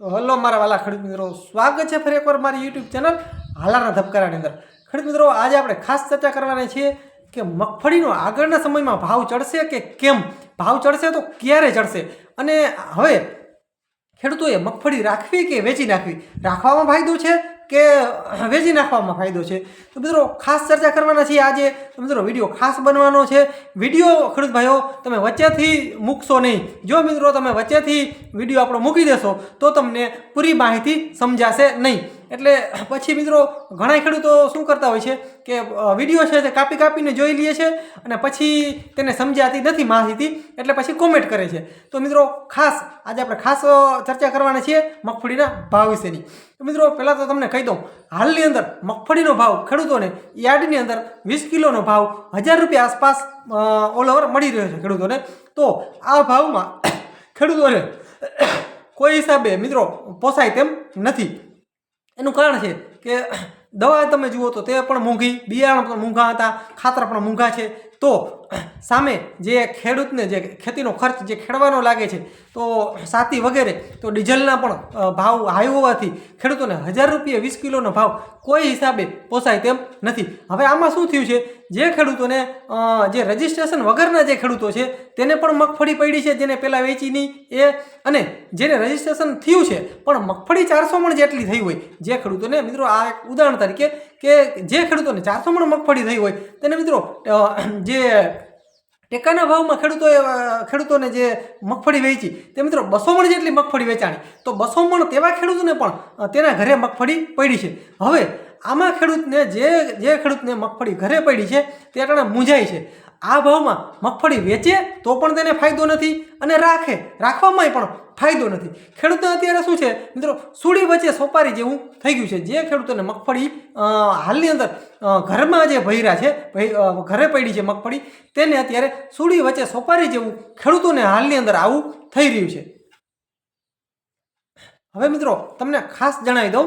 Hello મારા વાલા ખેડૂત મિત્રો, સ્વાગત છે ફરી એકવાર મારી યુટ્યુબ ચેનલ હાલાના ધબકારાની અંદર. ખેડૂત મિત્રો, આજે આપણે ખાસ ચર્ચા કરવાના છીએ કે મગફળીનો આગળના સમયમાં ભાવ ચડશે કે કેમ? ભાવ ચડશે તો ક્યારે ચડશે? અને હવે ખેડૂતોએ મગફળી રાખવી કે વેચી નાખવી? રાખવામાં ફાયદો છે? કે વેચી નાખવામાં ફાયદો છે. તો મિત્રો ખાસ ચર્ચા કરવાના છીએ આજે. તો મિત્રો વીડિયો ખાસ બનવાનો છે. વીડિયો ખેડૂત ભાઈઓ, તમે વચ્ચેથી મૂકશો નહીં. જો મિત્રો તમે વચ્ચેથી વીડિયો આપણો મૂકી દેશો, તો તમને પૂરી માહિતી સમજાશે નહીં. એટલે પછી મિત્રો ઘણા ખેડૂતો શું કરતા હોય છે કે વીડિયો છે તે કાપી કાપીને જોઈ લે છે અને પછી તેને સમજાતી નથી માહિતી એટલે પછી કોમેન્ટ કરે છે. તો મિત્રો ખાસ, આજે આપણે ખાસ ચર્ચા કરવાના છીએ મગફળીના ભાવ વિશેની. મિત્રો પહેલાં તો તમને કહી દઉં, હાલની અંદર મગફળીનો ભાવ ખેડૂતોને યાર્ડની અંદર વીસ કિલોનો ભાવ હજાર રૂપિયા આસપાસ ઓલ ઓવર મળી રહ્યો છે ખેડૂતોને. તો આ ભાવમાં ખેડૂતોને કોઈ હિસાબે મિત્રો પોસાય તેમ નથી. એનું કારણ છે કે દવા તમે જુઓ તો તે પણ મોંઘી બિયારણ પણ મોંઘા હતા, ખાતર પણ મોંઘા છે. તો સામે જે ખેડૂતને જે ખેતીનો ખર્ચ જે ખેડવાનો લાગે છે, તો સાથી વગેરે, તો ડીઝલના પણ ભાવ હાઈ હોવાથી ખેડૂતોને હજાર રૂપિયા વીસ કિલોનો ભાવ કોઈ હિસાબે પોસાય તેમ નથી. હવે આમાં શું થયું છે? જે ખેડૂતોને જે રજિસ્ટ્રેશન વગરના જે ખેડૂતો છે, તેને પણ મગફળી પડી છે, જેને પહેલાં વેચી નહીં એ, અને જેને રજિસ્ટ્રેશન થયું છે, પણ મગફળી ચારસો મણ જેટલી થઈ હોય. જે ખેડૂતોને મિત્રો આ એક ઉદાહરણ તરીકે કે જે ખેડૂતોને ચારસો મણ મગફળી થઈ હોય, તેને મિત્રો જે ટેકાના ભાવમાં ખેડૂતોએ ખેડૂતોને જે મગફળી વેચી, તે મિત્રો બસો મણ જેટલી મગફળી વેચાણી. તો બસો મણ તેવા ખેડૂતોને પણ તેના ઘરે મગફળી પડી છે. હવે આમાં ખેડૂતને જે જે ખેડૂતને મગફળી ઘરે પડી છે, તે અટાણે મૂંઝાય છે. આ ભાવમાં મગફળી વેચે તો પણ તેને ફાયદો નથી અને રાખે. રાખવામાંય પણ ફાયદો નથી. ખેડૂતને અત્યારે શું છે? મિત્રો સુડી વચ્ચે સોપારી જેવું થઈ ગયું છે. જે ખેડૂતોને મગફળી હાલની અંદર ઘરમાં જે ભૈરા છે ઘરે પડી છે મગફળી, તેને અત્યારે સુડી વચ્ચે સોપારી જેવું ખેડૂતોને હાલની અંદર આવું થઈ રહ્યું છે. હવે મિત્રો, તમને ખાસ જણાવી દઉં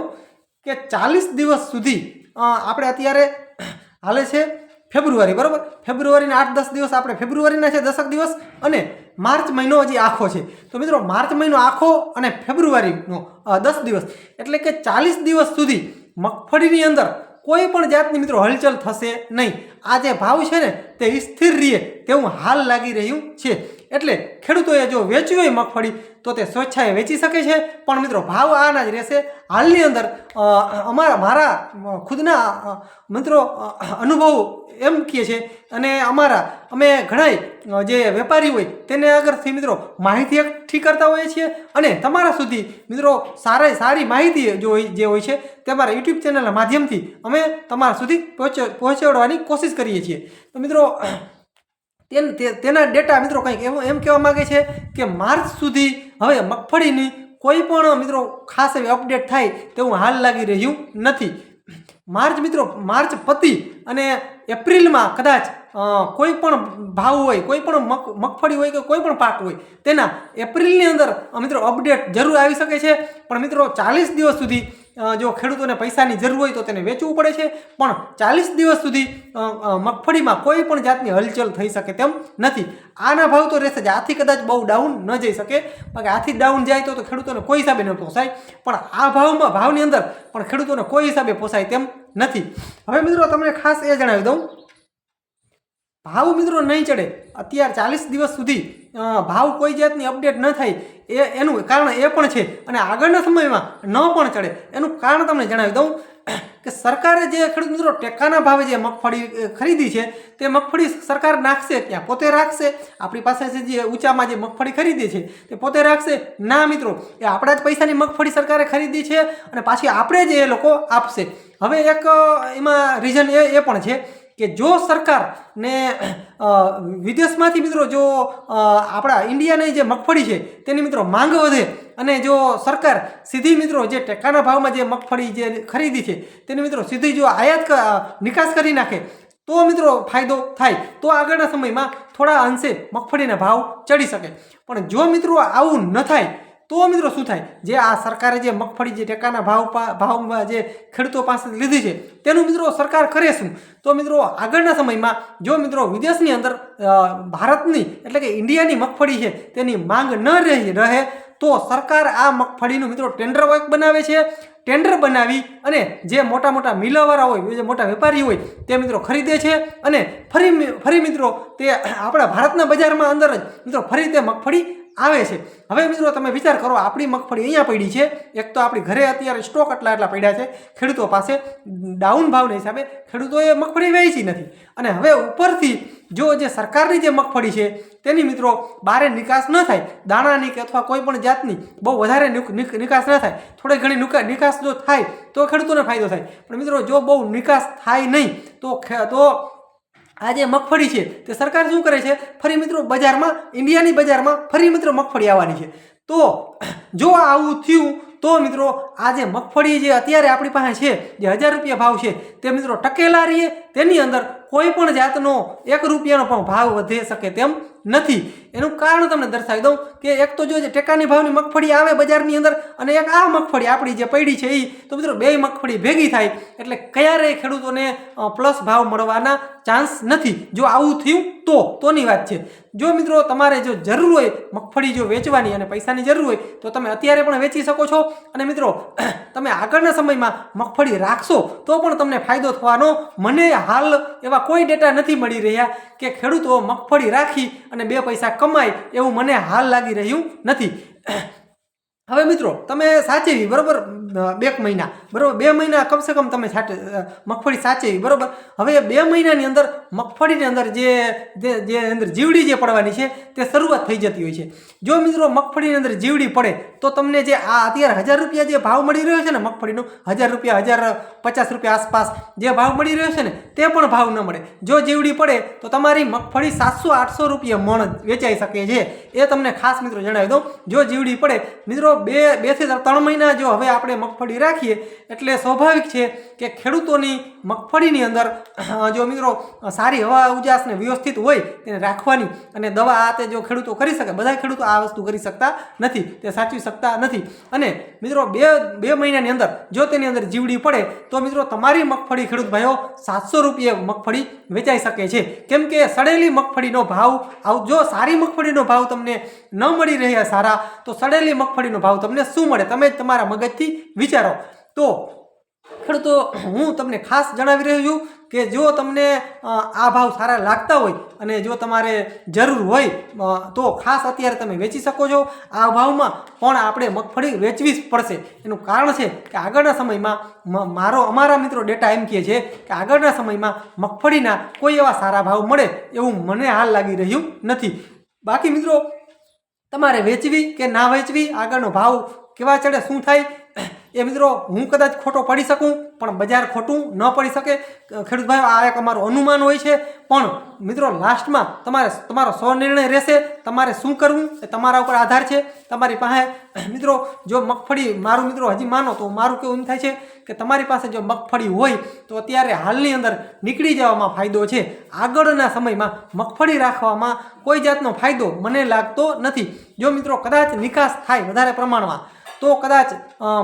કે ચાલીસ દિવસ સુધી આપણે અત્યારે હાલે છે ફેબ્રુઆરી, બરાબર? ફેબ્રુઆરીના આઠ દસ દિવસ આપણે ફેબ્રુઆરીના છે, દસક દિવસ અને માર્ચ મહિનો હજી આખો છે. તો મિત્રો, માર્ચ મહિનો આખો અને ફેબ્રુઆરીનો દસ દિવસ. એટલે કે ચાલીસ દિવસ સુધી મગફળીની અંદર કોઈ પણ જાતની મિત્રો હલચલ થશે નહીં. આ જે ભાવ છે ને, તે સ્થિર રહે તેવું હાલ લાગી રહ્યું છે. એટલે ખેડૂતોએ જો વેચવી હોય મગફળી, તો તે સ્વેચ્છાએ વેચી શકે છે. પણ મિત્રો, ભાવ આના જ રહેશે. હાલની અંદર અમારા, મારા ખુદના મિત્રો અનુભવ એમ કહે છે. અને અમારા, અમે ઘણાય જે વેપારી હોય, તેને આગળથી મિત્રો માહિતી એકઠી કરતા હોઈએ છીએ. અને તમારા સુધી, મિત્રો સારા સારી માહિતી જો જે હોય છે, તે અમારા યુટ્યુબ ચેનલના માધ્યમથી અમે તમારા સુધી પહોંચ, પહોંચાડવાની કોશિશ કરીએ છીએ. તો મિત્રો તેન- ડેટા મિત્રો કંઈક એમ એમ કહેવા માગે છે કે માર્ચ સુધી હવે મગફળીની કોઈ પણ મિત્રો ખાસ એવી અપડેટ થાય તેવું હાલ લાગી રહ્યું નથી. માર્ચ મિત્રો, માર્ચ પતિ અને એપ્રિલમાં કદાચ કોઈ પણ ભાવ હોય, કોઈ પણ મગ, મગફળી હોય કે કોઈ પણ પાક હોય, તેના એપ્રિલની અંદર મિત્રો અપડેટ જરૂર આવી શકે છે. પણ મિત્રો ચાલીસ દિવસ સુધી જો ખેડૂતોને પૈસાની જરૂર હોય તો તેને વેચવું પડે છે. પણ ચાલીસ દિવસ સુધી મગફળીમાં કોઈ પણ જાતની હલચલ થઈ શકે તેમ નથી. આના ભાવ તો રહેશે જ. આથી કદાચ બહુ ડાઉન ન જઈ શકે. બાકી આથી ડાઉન જાય તો ખેડૂતોને કોઈ હિસાબે ન પોસાય. પણ આ ભાવમાં, ભાવની અંદર પણ ખેડૂતોને કોઈ હિસાબે પોસાય તેમ નથી. હવે મિત્રો તમને ખાસ એ જણાવી દઉં. ભાવ મિત્રો નહીં ચડે. અત્યારે ચાલીસ દિવસ સુધી ભાવ કોઈ જાતની અપડેટ ન થાય. એ એનું કારણ એ પણ છે અને આગળના સમયમાં ન પણ ચડે. એનું કારણ તમને જણાવી દઉં કે સરકારે જે ખેડૂત મિત્રો ટેકાના ભાવે જે મગફળી ખરીદી છે, તે મગફળી સરકાર નાખશે ત્યાં પોતે રાખશે. આપણી પાસે જે ઊંચામાં જે મગફળી ખરીદી છે, તે પોતે રાખશે. ના મિત્રો, એ આપણા જ પૈસાની મગફળી સરકારે ખરીદી છે અને પાછી આપણે જ એ લોકો આપશે. હવે એક એમાં રીઝન એ એ પણ છે કે જો સરકારને વિદેશમાંથી મિત્રો જો આપણા ઇન્ડિયાની જે મગફળી છે, તેની મિત્રો માંગ વધે અને જો સરકાર સીધી મિત્રો જે ટેકાના ભાવમાં જે મગફળી જે ખરીદી છે, તેની મિત્રો સીધી જો આયાત નિકાસ કરી નાખે, તો મિત્રો ફાયદો થાય. તો આગળના સમયમાં થોડા અંશે મગફળીના ભાવ ચડી શકે. પણ જો મિત્રો આવું ન થાય તો મિત્રો શું થાય? જે આ સરકારે જે મગફળી જે ટેકાના ભાવ ભાવમાં જે ખેડૂતો પાસે લીધી છે, તેનું મિત્રો સરકાર કરે શું? તો મિત્રો આગળના સમયમાં જો મિત્રો વિદેશની અંદર ભારતની એટલે કે ઇન્ડિયાની મગફળી છે, તેની માંગ ન રહી, રહે, તો સરકાર આ મગફળીનું મિત્રો ટેન્ડર વર્ક બનાવે છે. ટેન્ડર બનાવી અને જે મોટા મોટા મિલવાળા હોય, જે મોટા વેપારી હોય, તે મિત્રો ખરીદે છે અને ફરી ફરી મિત્રો તે આપણા ભારતના બજારમાં અંદર જ મિત્રો ફરી તે મગફળી આવે છે. હવે મિત્રો તમે વિચાર કરો, આપણી મગફળી અહીંયા પડી છે. એક તો આપણી ઘરે અત્યારે સ્ટોક એટલા એટલા પડ્યા છે. ખેડૂતો પાસે ડાઉન ભાવના હિસાબે ખેડૂતોએ મગફળી વેચી નથી. અને હવે ઉપરથી જો જે સરકારની જે મગફળી છે, તેની મિત્રો બારે નિકાસ ન થાય. દાણાની કે અથવા કોઈ પણ જાતની બહુ વધારે નિક- નિક- નિકાસ ન થાય. થોડી ઘણી નિકા- નિકાસ જો થાય, તો ખેડૂતોને ફાયદો થાય. પણ મિત્રો જો બહુ નિકાસ થાય નહીં, તો તો આ જે મગફળી છે, તે સરકાર શું કરે છે? ફરી મિત્રો બજારમાં, ઇન્ડિયાની બજારમાં ફરી મિત્રો મગફળી આવવાની છે. તો, જો આવું થયું, તો મિત્રો આ જે મગફળી જે અત્યારે આપણી પાસે છે, જે હજાર રૂપિયા ભાવ છે, તે મિત્રો ટકેલા રહીએ તેની અંદર કોઈ પણ જાતનો એક રૂપિયાનો પણ ભાવ વધી શકે તેમ નથી. એનું કારણ તમને દર્શાવી દઉં કે એક તો જો ટેકાની ભાવની મગફળી આવે બજારની અંદર અને એક આ મગફળી આપણી જે પડી છે એ તો મિત્રો બે મગફળી ભેગી થાય એટલે ક્યારેય ખેડૂતોને પ્લસ ભાવ મળવાના ચાન્સ નથી. જો આવું થયું તો, તોની વાત છે. જો મિત્રો તમારે જો જરૂર હોય મગફળી જો વેચવાની અને પૈસાની જરૂર હોય, તો તમે અત્યારે પણ વેચી શકો છો. અને મિત્રો, તમે આગળના સમયમાં મગફળી રાખશો તો પણ તમને ફાયદો થવાનો મને હાલ એવા કોઈ ડેટા નથી મળી રહ્યા કે ખેડૂતો મગફળી રાખી અને બે પૈસા કમાય એવું મને હાલ લાગી રહ્યું નથી. હવે મિત્રો, તમે સાચી બરોબર? બે મહિના. બરાબર? બે મહિના કમસે કમ તમે મગફળી સાચેવી બરાબર? હવે બે મહિનાની અંદર મગફળીની અંદર જે જે અંદર જીવડી જે પડવાની છે, તે શરૂઆત થઈ જતી હોય છે. જો મિત્રો મગફળીની અંદર જીવડી પડે, તો તમને જે આ અત્યારે હજાર રૂપિયા જે ભાવ મળી રહ્યો છે ને મગફળીનો, હજાર રૂપિયા, હજાર પચાસ રૂપિયા આસપાસ જે ભાવ મળી રહ્યો છે ને, તે પણ ભાવ ન મળે. જો જીવડી પડે, તો તમારી મગફળી સાતસો, આઠસો રૂપિયા મણ વેચાઈ શકે છે. એ તમને ખાસ મિત્રો જણાવી દઉં. જો જીવડી પડે, મિત્રો બે બેથી ત્રણ મહિના જો હવે આપણે મગફળી રાખીએ, એટલે સ્વાભાવિક છે કે ખેડૂતોની મગફળીની અંદર જો મિત્રો સારી હવા ઉજાસ ને વ્યવસ્થિત હોય, તેને રાખવાની અને દવા આ તે જો ખેડૂતો કરી શકે બધા ખેડૂતો આ વસ્તુ કરી શકતા નથી, તે સાચવી શકતા નથી. અને મિત્રો, બે બે મહિનાની અંદર જો તેની અંદર જીવડી પડે, તો મિત્રો, તમારી મગફળી ખેડૂત ભાઈઓ સાતસો રૂપિયા મગફળી વેચાઈ શકે છે. કેમ કે સડેલી મગફળીનો ભાવ આવ, જો સારી મગફળીનો ભાવ તમને ન મળી રહ્યા સારા, તો સડેલી મગફળીનો ભાવ તમને શું મળે? તમે જ તમારા મગજથી વિચારો. તો ખેડૂતો, હું તમને ખાસ જણાવી રહ્યો છું કે જો તમને આ ભાવ સારા લાગતા હોય અને જો તમારે જરૂર હોય તો ખાસ અત્યારે તમે વેચી શકો છો. આ ભાવમાં પણ આપણે મગફળી વેચવી જ પડશે. એનું કારણ છે કે આગળના સમયમાં મારો, અમારા મિત્રો ડેટા એમ કહે છે કે આગળના સમયમાં મગફળીના કોઈ એવા સારા ભાવ મળે એવું મને હાલ લાગી રહ્યું નથી. બાકી મિત્રો, તમારે વેચવી કે ના વેચવી, આગળનો ભાવ કેવા ચડે, શું થાય એ મિત્રો, હું કદાચ ખોટો પડી શકું, પણ બજાર ખોટું ન પડી શકે. ખેડૂત ભાઈઓ આ એક અમારું અનુમાન હોય છે. પણ મિત્રો, લાસ્ટમાં તમારે તમારો સ્વનિર્ણય રહેશે. તમારે શું કરવું એ તમારા ઉપર આધાર છે. તમારી પાસે, મિત્રો, જો મગફળી મારું મિત્રો હજી માનો, તો મારું કેવું થાય છે કે તમારી પાસે જો મગફળી હોય, તો અત્યારે હાલની અંદર નીકળી જવામાં ફાયદો છે. આગળના સમયમાં મગફળી રાખવામાં કોઈ જાતનો ફાયદો મને લાગતો નથી. જો મિત્રો, કદાચ નિકાસ થાય વધારે પ્રમાણમાં તો કદાચ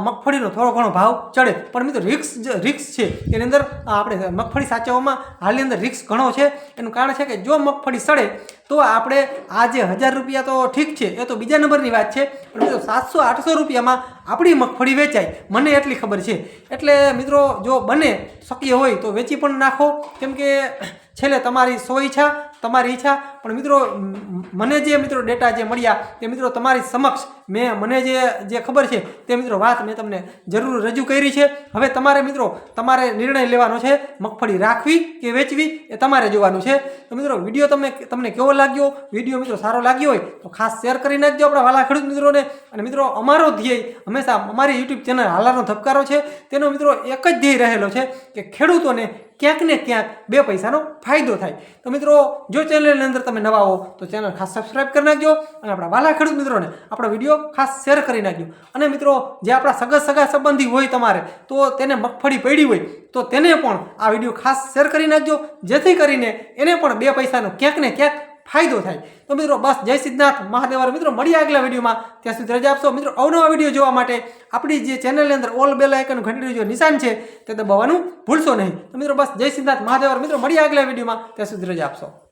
મગફળીનો થોડો ઘણો ભાવ ચડે. પણ મિત્રો રિક્સ જે રિક્સ છે, એની અંદર આપણે મગફળી સાચવવામાં હાલની અંદર રિક્સ ઘણો છે. એનું કારણ છે કે જો મગફળી સડે, તો આપણે આ જે હજાર રૂપિયા તો ઠીક છે, એ તો બીજા નંબરની વાત છે. પણ મિત્રો, સાતસો, આઠસો રૂપિયામાં આપણી મગફળી વેચાય. મને એટલી ખબર છે. એટલે મિત્રો, જો બને શક્ય હોય તો વેચી પણ નાખો. કેમ કે, છેલ્લે તમારી સો ઈચ્છા, તમારી ઈચ્છા પણ મિત્રો મને જે મિત્રો ડેટા જે મળ્યા, તે મિત્રો તમારી સમક્ષ મેં, મને જે જે ખબર છે, તે મિત્રો વાત મેં તમને જરૂર રજૂ કરી છે. હવે તમારે મિત્રો, તમારે નિર્ણય લેવાનો છે, મગફળી રાખવી કે વેચવી એ તમારે જોવાનું છે. તો મિત્રો, વીડિયો તમને તમને કેવો લાગ્યો? વીડિયો મિત્રો સારો લાગ્યો હોય, તો ખાસ શેર કરી નાખજો આપણા વાલા ખેડૂત મિત્રોને. અને મિત્રો, અમારો ધ્યેય હંમેશા અમારી યુટ્યુબ ચેનલ હાલાનો ધબકારો છે. તેનો મિત્રો એક જ ધ્યેય રહેલો છે કે ખેડૂતોને ક્યાંક ને ક્યાંક બે પૈસાનો ફાયદો થાય. તો મિત્રો, જો ચેનલની અંદર તમે નવા હો તો ચેનલ ખાસ સબસ્ક્રાઇબ કરી નાખજો અને આપણા વાલા ખેડૂત મિત્રોને આપણો વીડિયો ખાસ શેર કરી નાખજો. અને મિત્રો, જે આપણા સગા સગા સંબંધી હોય તમારે, તો તેને મગફળી પડી હોય, તો તેને પણ આ વીડિયો ખાસ શેર કરી નાખજો. જેથી કરીને એને પણ બે પૈસાનો ક્યાંક ને ક્યાંક ફાયદો થાય. તો મિત્રો, બસ જય સિદ્ધનાથ. મહાદેવર મિત્રો, મળીએ આગલા વિડીયોમાં ત્યાં સુધી રજા આપશો. મિત્રો, અવનવા વીડિયો જોવા માટે આપણી જે ચેનલની અંદર ઓલ બેલ આઇકન ઘંટડીનું જે નિશાન છે, તે દબાવવાનું ભૂલશો નહીં. તો મિત્રો, બસ જય સિદ્ધનાથ. મહાદેવર મિત્રો, મળીએ આગલા વિડીયોમાં ત્યાં સુધી રજા આપશો.